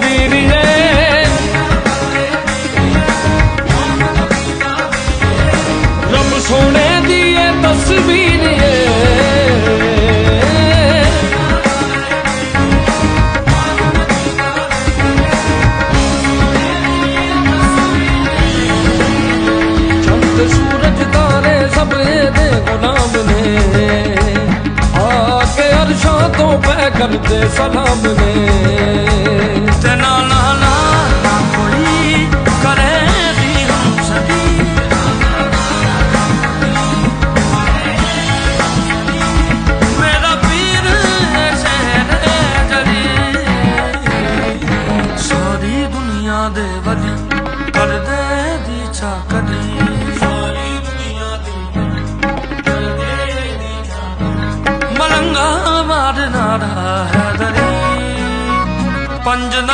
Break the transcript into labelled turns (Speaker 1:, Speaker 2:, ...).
Speaker 1: ਵੀਰੀਏ ਰੱਬ ਸੋਹਣੇ ਦੀ ਇਹ ਤਸਵੀਰ ਏ ਚੰਦ ਸੂਰਜ ਤਾਰੇ ਸਭ ਦੇ ਗੁਲਾਮ ਨੇ। ਆ ਕੇ ਅਰਸ਼ਾਂ ਤੋਂ ਪੈ ਕਰਦੇ ਸਲਾਮ ਨੇ।
Speaker 2: ਸਾਰੀ ਦੁਨੀਆ ਦੇ ਵਲੀ ਕਰਦੇ ਦੀ ਚਾਕਦੀ ਸਾਰੀ ਦੁਨੀਆ ਦੀ ਮਲੰਗਾ ਮਾਰਨਾ ਹੈ ਦਰੀ ਪੰਜ